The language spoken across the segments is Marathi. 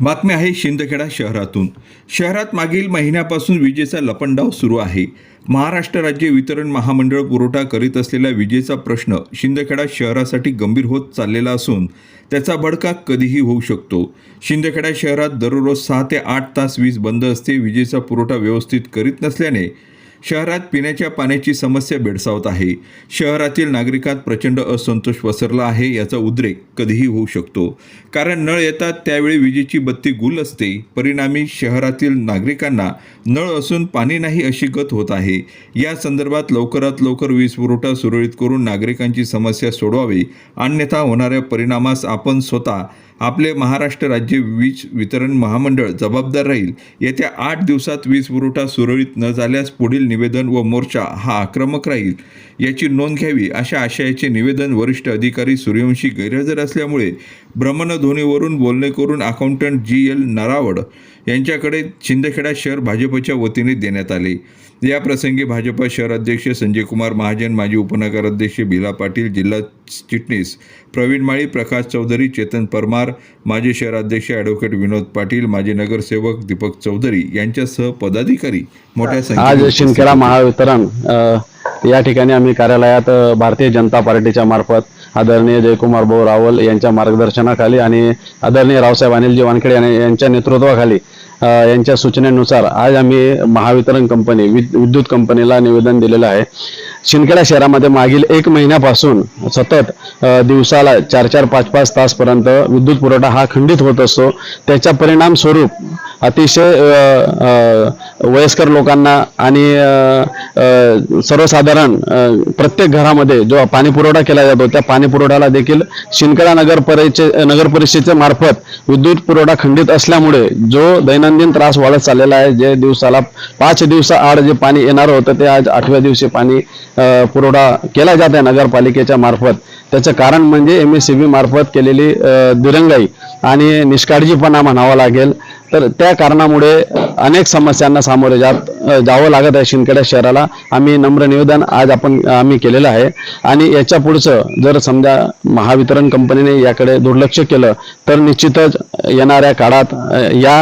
बातमी आहे शिंदखेडा शहरातून. शहरात मागील महिन्यापासून विजेचा लपंडाव सुरू आहे. महाराष्ट्र राज्य वितरण महामंडळ पुरवठा करीत असलेला विजेचा प्रश्न शिंदखेडा शहरासाठी गंभीर होत चाललेला असून त्याचा भडका कधीही होऊ शकतो. शिंदखेडा शहरात दररोज सहा ते आठ तास वीज बंद असते. विजेचा पुरवठा व्यवस्थित करीत नसल्याने शहरात पिण्याच्या पाण्याची समस्या भेडसावत आहे. शहरातील नागरिकात प्रचंड असंतोष पसरला आहे याचा उद्रेक कधीही होऊ शकतो. कारण नळ येतात त्यावेळी विजेची बत्ती गुल असते. परिणामी शहरातील नागरिकांना नळ असून पाणी नाही अशी गत होत आहे. या संदर्भात लवकरात लवकर वीज पुरवठा सुरळीत करून नागरिकांची समस्या सोडवावी अन्यथा होणाऱ्या परिणामास आपण स्वतः आपले महाराष्ट्र राज्य वीज वितरण महामंडळ जबाबदार राहील. येत्या आठ दिवसात वीज पुरवठा सुरळीत न झाल्यास पुढील निवेदन व मोर्चा हा आक्रमक राहील. याची नोंद घ्यावी अशा आशयाचे निवेदन वरिष्ठ अधिकारी सूर्यवंशी गैरहजर असल्यामुळे भ्रमणध्वनीवरून बोलणे करून अकाउंटंट जी एल नरावड यांच्याकडे शिंदखेडा शहर भाजपच्या वतीने देण्यात आले. या प्रसंगी भाजपा शहर अध्यक्ष संजय कुमार महाजन माजी उपनगराध्यक्ष बिला पाटील जिल्हा चिटणीस प्रवीण माळी प्रकाश चौधरी चेतन परमार माजी शहराध्यक्ष ॲडव्होकेट विनोद पाटील माजी नगरसेवक दीपक चौधरी यांच्यासह पदाधिकारी मोठ्या आज शिंदखेडा महावितरण या ठिकाणी आम्ही कार्यालयात भारतीय जनता पार्टीच्या मार्फत आदरणीय जयकुमार भाऊ रावल यांच्या मार्गदर्शनाखाली आणि आदरणीय रावसाहेब अनिलजी वानखेडे यांच्या नेतृत्वाखाली यांच्या सूचनेनुसार आज आम्ही महावितरण कंपनी विद्युत कंपनीला निवेदन दिलेलं आहे. शिंदखेडा शहरामध्ये मागील एक महिन्यापासून सतत दिवसाला चार चार पाच पाच तासपर्यंत विद्युत पुरवठा हा खंडित होत असतो. त्याचा परिणाम स्वरूप अतिशय वयस्कर लोकांना आणि सर्वसाधारण प्रत्येक घरामध्ये जो पाणी पुरवठा केला जातो त्या पाणी पुरवठ्याला देखील शिंदखेडा नगर परिषद नगर परिषदेच्या मार्फत विद्युत पुरवठा खंडित असल्यामुळे जो दैनंदिन त्रास वाढत चाललेला आहे जे दिवसाला पाच दिवसाआड जे पाणी येणार होतं ते आज आठव्या दिवशी पाणी पुरवठा केला जात आहे नगरपालिकेच्या मार्फत. त्याचं कारण म्हणजे एम एस सी बी मार्फत केलेली दिरंगाई आणि निष्काळजीपणा म्हणावा लागेल. तर त्या कारणामुळे अनेक समस्यांना सामोरे जात जावं लागत आहे शिंदखेडा शहराला. आम्ही नम्र निवेदन आज आपण आम्ही केलेलं आहे. आणि याच्या पुढचं जर समजा महावितरण कंपनीने याकडे दुर्लक्ष केलं तर निश्चितच येणाऱ्या काळात या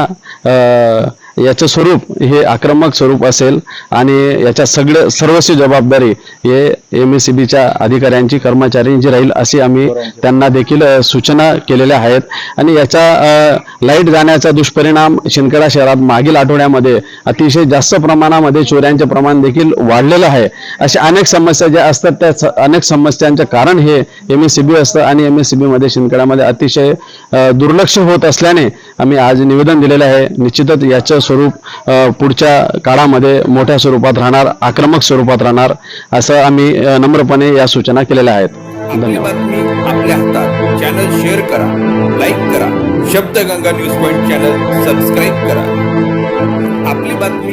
आ, याचं स्वरूप हे आक्रमक स्वरूप असेल आणि याच्या सगळं सर्वस्वी जबाबदारी हे एम एस सी बीच्या अधिकाऱ्यांची कर्मचाऱ्यांची राहील अशी आम्ही त्यांना देखील सूचना केलेल्या आहेत. आणि याचा लाइट जाण्याचा दुष्परिणाम शिंदखेडा शहरात मागील आठवड्यामध्ये अतिशय जास्त प्रमाणामध्ये चोऱ्यांचे प्रमाण देखील वाढलेलं आहे. अशा अनेक समस्या ज्या असतात त्या अनेक समस्यांचं कारण हे एम एस सी बी असतं आणि एम एस सी बीमध्ये शिंदखेड्यामध्ये अतिशय दुर्लक्ष होत असल्याने आम्ही आज निवेदन दिलेलं आहे. निश्चितच याचं स्वरूप पुढच्या काळामध्ये मोठ्या स्वरूपात राहणार आक्रमक स्वरूपात राहणार असं आम्ही नम्रपणे या सूचना केलेल्या आहेत. धन्यवाद. आपल्या हातात. चॅनल शेअर करा लाईक करा. Shabdganga news point channel subscribe करा. आपली बातमी